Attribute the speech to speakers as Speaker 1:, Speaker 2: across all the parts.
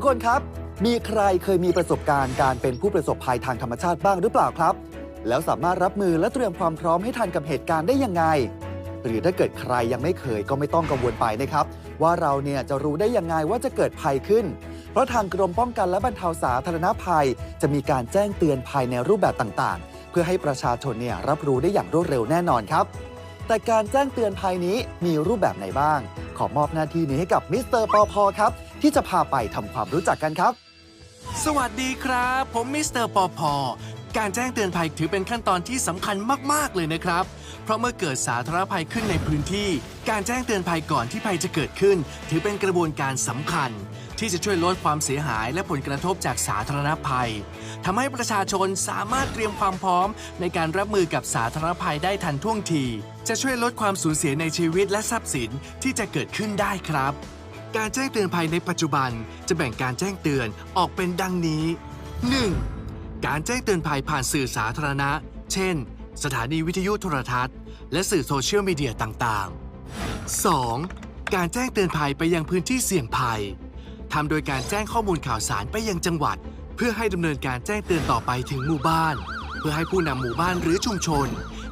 Speaker 1: ทุกคนครับ มีใครเคยมีประสบการณ์การเป็นผู้ประสบภัยทางธรรมชาติบ้างหรือเปล่าครับ แล้วสามารถรับมือและเตรียมความพร้อมให้ทันกับเหตุการณ์ได้ยังไง หรือถ้าเกิดใครยังไม่เคยก็ไม่ต้องกังวลไปนะครับ ว่าเราเนี่ยจะรู้ได้ยังไงว่าจะเกิดภัยขึ้น เพราะทางกรมป้องกันและบรรเทาสาธารณภัย จะมีการแจ้งเตือนภัยในรูปแบบต่างๆ เพื่อให้ประชาชนเนี่ยรับรู้ได้อย่างรวดเร็วแน่นอนครับ แต่การแจ้งเตือนภัยนี้มีรูปแบบไหนบ้าง ขอมอบหน้าที่นี้ให้กับมิสเตอร์ปอพอครับ ที่จะพาไปทำความรู้จักกันครับ
Speaker 2: สวัสดีครับ ผมมิสเตอร์ปอพอการแจ้งเตือนภัยถือเป็นขั้นตอนที่สำคัญมาก ๆ เลยนะครับ เพราะเมื่อเกิดสาธารณภัยขึ้นในพื้นที่ การแจ้งเตือนภัยก่อนที่ภัยจะเกิดขึ้น ถือเป็นกระบวนการสำคัญ ที่จะช่วยลดความเสียหายและผลกระทบจากสาธารณภัยทำให้ประชาชนสามารถเตรียมความพร้อม ในการรับมือกับสาธารณภัยได้ทันท่วงที จะช่วยลดความสูญเสียในชีวิตและทรัพย์สินที่จะเกิดขึ้นได้ครับ การแจ้งเตือนภัยในปัจจุบันจะแบ่งการแจ้งเตือนออกเป็นดังนี้ 1. การแจ้งเตือนภัยผ่านสื่อสาธารณะ เช่น สถานีวิทยุโทรทัศน์ และสื่อโซเชียลมีเดียต่างๆ 2. การแจ้งเตือนภัยไปยังพื้นที่เสี่ยงภัย ทำโดยการแจ้งข้อมูลข่าวสารไปยังจังหวัด เพื่อให้ดำเนินการแจ้งเตือนต่อไปถึงหมู่บ้าน เพื่อให้ผู้นำหมู่บ้านหรือชุมชน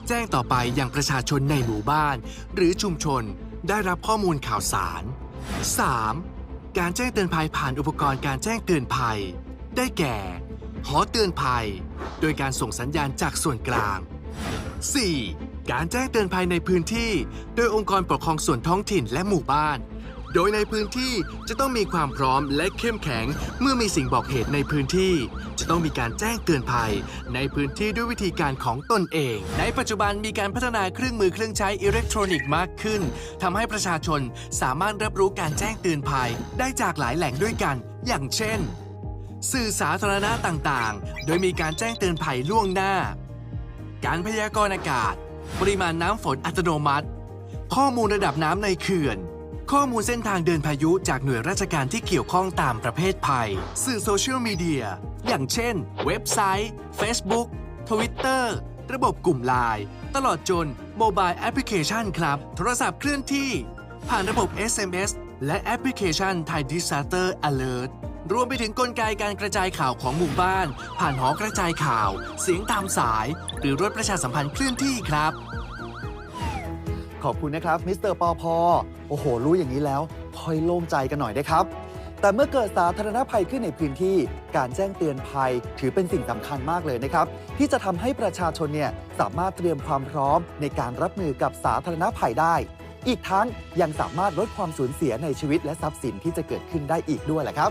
Speaker 2: แจ้งต่อไปยังประชาชนในหมู่บ้าน หรือชุมชน ได้รับข้อมูลข่าวสาร 3. การแจ้งเตือนภัยผ่านอุปกรณ์การแจ้งเตือนภัย ได้แก่ หอเตือนภัย โดยการส่งสัญญาณจากส่วนกลาง 4. การแจ้งเตือนภัยในพื้นที่ โดยองค์กรปกครองส่วนท้องถิ่นและหมู่บ้าน โดยในพื้นที่จะต้องมีความพร้อมและเข้มแข็ง เมื่อมีสิ่งบอกเหตุในพื้นที่ จะต้องมีการแจ้งเตือนภัย ในพื้นที่ด้วยวิธีการของตนเอง ในปัจจุบันมีการพัฒนาเครื่องมือเครื่องใช้อิเล็กทรอนิกส์มากขึ้นทำให้ประชาชนสามารถรับรู้การแจ้งเตือนภัย ได้จากหลายแหล่งด้วยกัน อย่างเช่น สื่อสาธารณะต่างๆ โดยมีการแจ้งเตือนภัยล่วงหน้า การพยากรณ์อากาศ ปริมาณน้ำฝนอัตโนมัติ ข้อมูลระดับน้ำในเขื่อน ข้อมูลเส้นทางเดินพายุจากหน่วยราชการที่เกี่ยวข้องตามประเภทภัย สื่อโซเชียลมีเดีย อย่างเช่น เว็บไซต์ Facebook Twitter ระบบกลุ่มไลน์ตลอดจนโมบายแอปพลิเคชันครับ โทรศัพท์เคลื่อนที่ ผ่านระบบ SMS และแอปพลิเคชัน Thai Disaster Alert รวมไปถึงกลไกการกระจายข่าวของหมู่บ้าน ผ่านหอกระจายข่าว เสียงตามสาย หรือรถประชาสัมพันธ์เคลื่อนที่ครับ
Speaker 1: ขอบคุณนะครับมิสเตอร์ปอพอโอ้โห รู้อย่างนี้แล้วค่อยโล่งใจกันหน่อยนะครับ แต่เมื่อเกิดสาธารณภัยขึ้นในพื้นที่ การแจ้งเตือนภัยถือเป็นสิ่งสำคัญมากเลยนะครับ ที่จะทำให้ประชาชนเนี่ยสามารถเตรียมความพร้อมในการรับมือกับสาธารณภัยได้ อีกทั้งยังสามารถลดความสูญเสียในชีวิตและทรัพย์สินที่จะเกิดขึ้นได้อีกด้วยแหละครับ